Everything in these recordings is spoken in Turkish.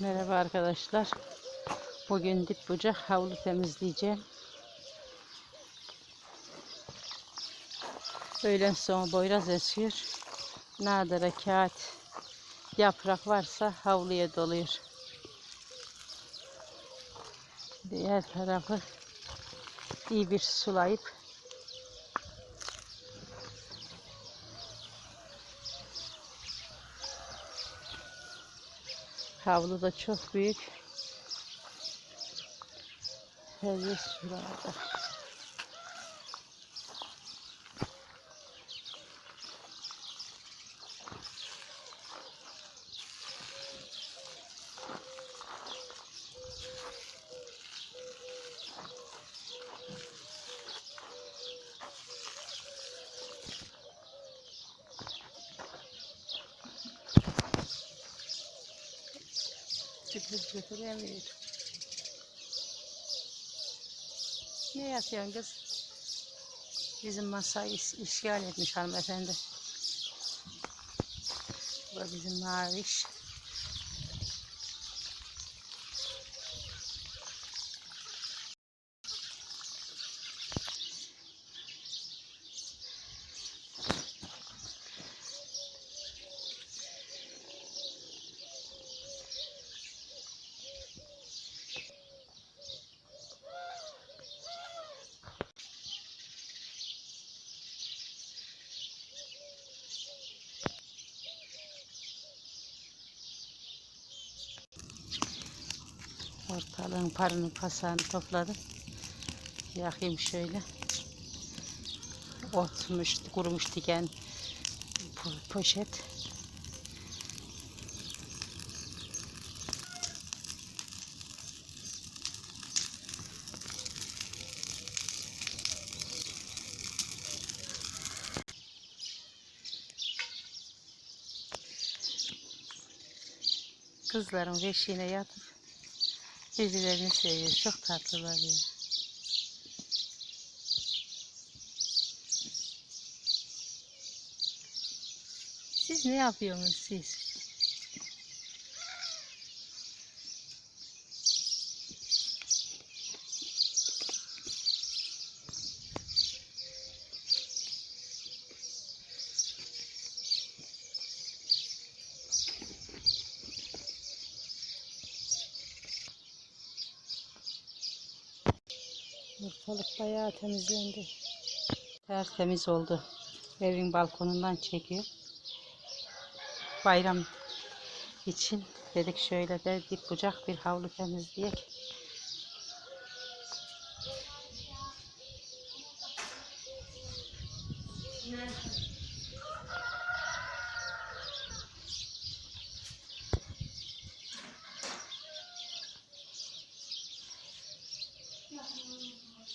Merhaba arkadaşlar. Bugün dip bucak havlu temizleyeceğim. Öğlen sonra boyraz esiyor. Nadire kağıt yaprak varsa havluya doluyor. Diğer tarafı iyi bir sulayıp Havlu da çok büyük. Her yer sularda. Çıkıp götüremiyorum. Ne yapıyorsun kız? Bizim masayı is- işgal etmiş hanımefendi. Bu bizim maviş. Ortalığın parını pasağını topladım. Yakayım şöyle. Otmuş, kurumuş diken po- poşet. Kızların beşiğine yatıp birbirlerini seviyor. Çok tatlılar ya. Siz ne yapıyorsunuz siz? Ortalık bayağı temizlendi. Tertemiz oldu. Evin balkonundan çekiyor. Bayram için dedik şöyle de dip bucak bir havlu temizleyek. Thank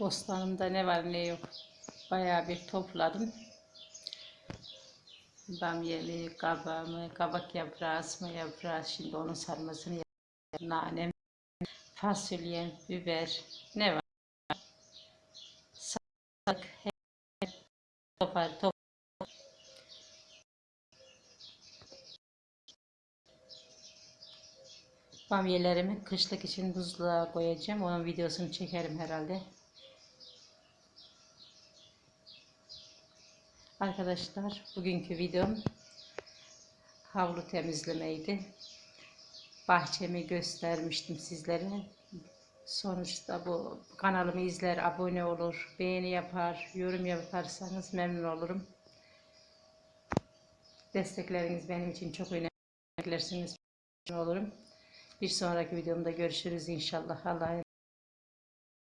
Bostanımda ne var ne yok. Bayağı bir topladım. Bamyeli, kabağımı, kabak yaprağı, asma yaprağı. Şimdi onun sarmasını yapacağım. Nanem, fasulye, biber. Ne var? Hep topar, top. Bamyelerimi kışlık için buzluğa koyacağım. Onun videosunu çekerim herhalde. Arkadaşlar bugünkü videom havlu temizlemeydi. Bahçemi göstermiştim sizlere. Sonuçta bu kanalımı izler, abone olur, beğeni yapar, yorum yaparsanız memnun olurum. Destekleriniz benim için çok önemli. Desteklerseniz memnun olurum. Bir sonraki videomda görüşürüz inşallah. Allah'a